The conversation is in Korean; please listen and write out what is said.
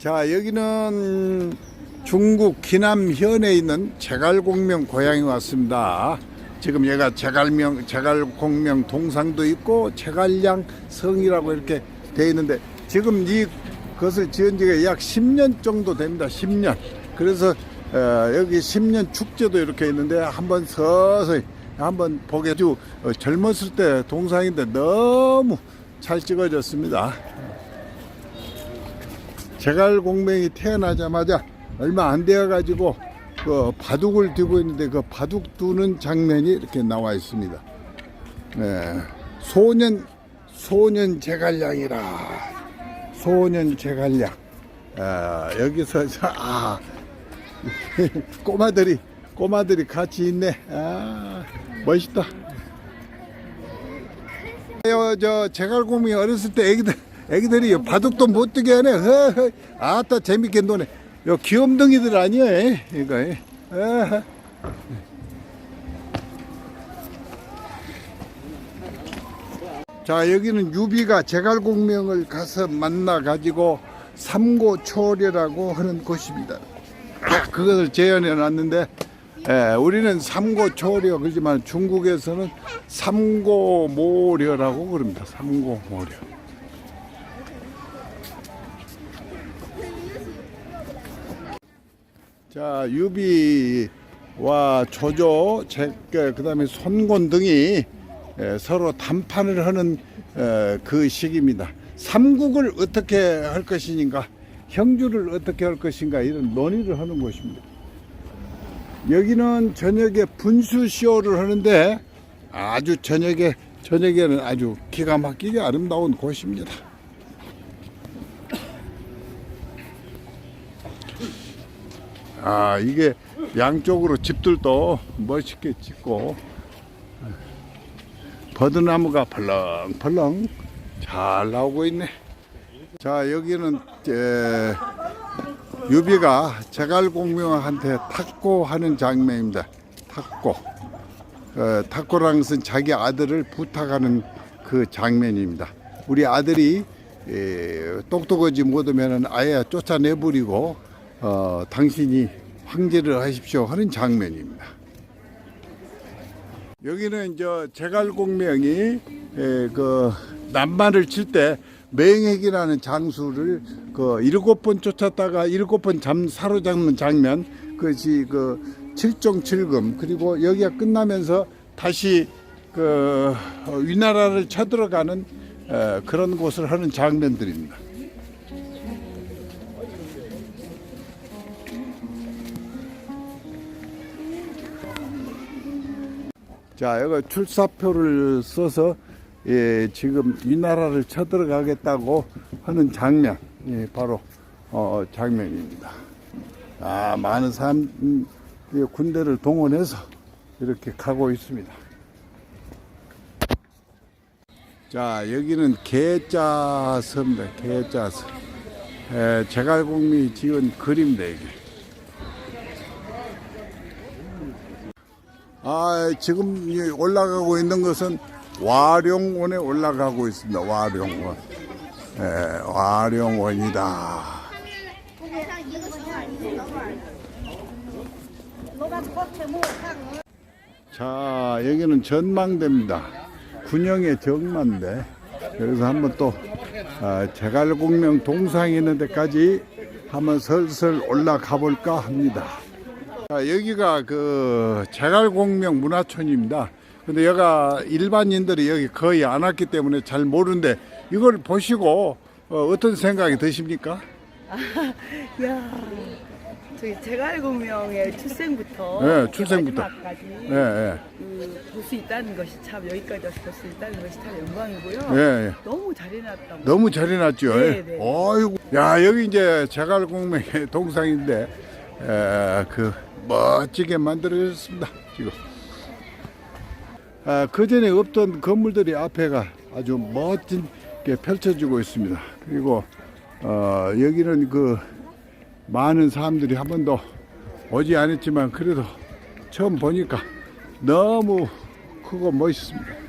자, 여기는 중국 기남현에 있는 제갈공명 고향에 왔습니다. 지금 얘가 제갈명, 제갈공명 동상도 있고 제갈량 성이라고 이렇게 돼 있는데 지금 이 것을 지은 지가 약 10년 정도 됩니다. 10년. 그래서 어, 여기 10년 축제도 이렇게 있는데 한번 서서히 한번 보게 아주 어, 젊었을 때 동상인데 너무 잘 찍어졌습니다. 제갈공명이 태어나자마자 얼마 안 되어 가지고 그 바둑을 두고 있는데 그 바둑 두는 장면이 이렇게 나와 있습니다. 네. 소년 소년 제갈량이라 소년 제갈량 아, 여기서 저- 아 꼬마들이 꼬마들이 같이 있네. 아 멋있다. 요, 저 제갈공명이 어렸을 때 애기들 애기들이 바둑도 못 뜨게 하네. 아따 재밌게 노네. 요 귀염둥이들 아니야 이거. 자 여기는 유비가 제갈공명을 가서 만나 가지고 삼고초려라고 하는 곳입니다. 그것을 재현해 놨는데 예, 우리는 삼고초려 그렇지만 중국에서는 삼고모려라고 그럽니다. 삼고모려. 자 유비와 조조, 그 다음에 손곤 등이 예, 서로 담판을 하는 어, 그 시기입니다. 삼국을 어떻게 할 것인가, 형주를 어떻게 할 것인가 이런 논의를 하는 곳입니다. 여기는 저녁에 분수 쇼를 하는데 아주 저녁에 저녁에는 아주 기가 막히게 아름다운 곳입니다. 아 이게 양쪽으로 집들도 멋있게 짓고 버드나무가 펄렁펄렁 잘 나오고 있네. 자 여기는 에, 유비가 제갈공명한테 탁고하는 장면입니다. 탁고. 어, 탁고라는 것은 자기 아들을 부탁하는 그 장면입니다. 우리 아들이 에, 똑똑하지 못하면 아예 쫓아내버리고 어, 당신이 황제를 하십시오 하는 장면입니다. 여기는 저 제갈공명이 에, 그 남만을 칠 때 맹획이라는 장수를 그 일곱 번 쫓았다가 일곱 번 잠 사로잡는 장면 그것이 그 칠종 칠금 그리고 여기가 끝나면서 다시 그 위나라를 쳐들어가는 에, 그런 곳을 하는 장면들입니다. 자, 여기 출사표를 써서 예, 지금 이 나라를 쳐들어가겠다고 하는 장면, 예, 바로 어, 장면입니다. 아, 많은 사람 음, 예, 군대를 동원해서 이렇게 가고 있습니다. 자, 여기는 개짜서입니다. 개짜서. 에, 제갈공미 지은 그림입니다, 이게. 아, 지금 이 올라가고 있는 것은 와룡원에 올라가고 있습니다. 와룡원. 예, 와룡원이다. 자, 여기는 전망대입니다. 군영의 정만대. 그래서 한번 또 아, 제갈공명 동상이 있는 데까지 한번 슬슬 올라가 볼까 합니다. 자, 여기가 그 제갈공명 문화촌입니다. 근데 여가 일반인들이 여기 거의 안 왔기 때문에 잘 모르는데 이걸 보시고 어, 떤 생각이 드십니까? 야, 저기 제갈공명의 출생부터 네, 출생부터. 마지막까지 예, 예, 그, 볼수 있다는 것이 참 여기까지 와서 볼수 있다는 것이 참 영광이고요. 예, 예. 너무 잘 해놨다고. 너무 잘 해놨죠. 네, 네. 어이구. 야, 여기 이제 제갈공명의 동상인데, 에, 그, 멋지게 만들어졌습니다. 지금. 아, 그 전에 없던 건물들이 앞에가 아주 멋지게 펼쳐지고 있습니다. 그리고, 어, 여기는 그, 많은 사람들이 한 번도 오지 않았지만, 그래도 처음 보니까 너무 크고 멋있습니다.